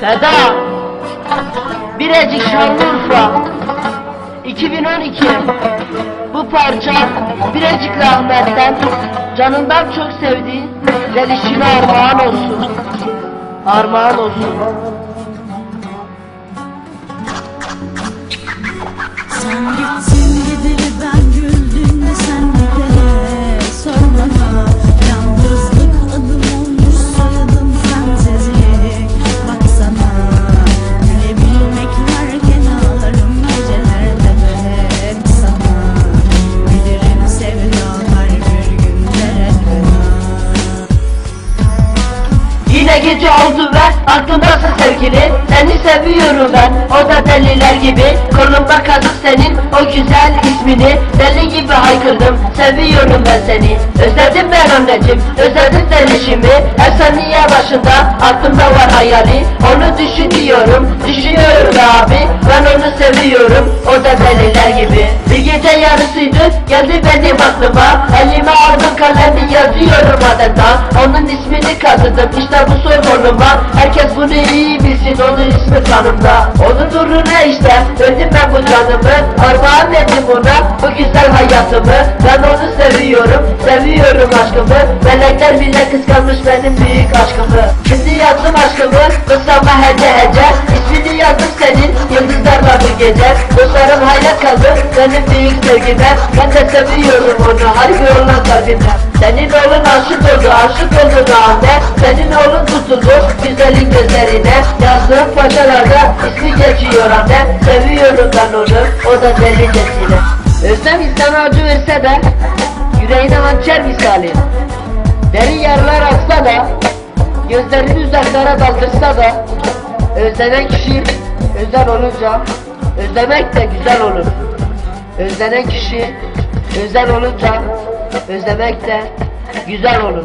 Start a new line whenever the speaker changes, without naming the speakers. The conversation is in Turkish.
Feda Birecik Şanlıurfa. 2012 Bu parça Birecik Rahmet'ten Canından çok sevdiğin Zelişine armağan olsun. Armağan olsun.
Sen gittin
Yine gece oldu ve aklımdasın sevgili. Seni seviyorum ben o da deliler gibi. Kolumda kaldı senin o güzel ismini. Deli gibi haykırdım seviyorum ben seni. Özledim ben anneciğim özledim delişimi Her saniye başında aklımda var hayali. Onu düşünüyorum düşünüyorum abi. Ben onu seviyorum o da deliler gibi. Bir gece geldi benim aklıma Elime aldım kalemi yazıyorum adeta. Onun ismini kazıdım işte bu sorunuma Herkes bunu iyi bilsin onun ismi kanımda. Onun uğruna işte? Öldüm ben bu canımı. Armağan ettim ona bu güzel hayatımı. Ben onu seviyorum seviyorum aşkımı. Melekler bile kıskanmış benim büyük aşkımı. Şimdi yazdım aşkımı kısama hece hece. İsmini yıldızlarla bu gece. Dostlarım hayret kaldı benim büyük sevgime Ben de seviyorum onu harika olan kalbimden Senin oğlun aşık oldu aşık oldu anne. Senin oğlun tutuldu güzellik gözlerine. Yazdığım parçalarda ismi geçiyor anne. Seviyorum ben onu o da delicesine Özlem insana acı verse de Yüreğine hançer misali. Derin yaralar atsa da Gözlerini uzaklara daldırsa da Özlenen kişi özel olunca Özlemek de güzel olur. Özlenen kişi özel olunca Özlemek de güzel olur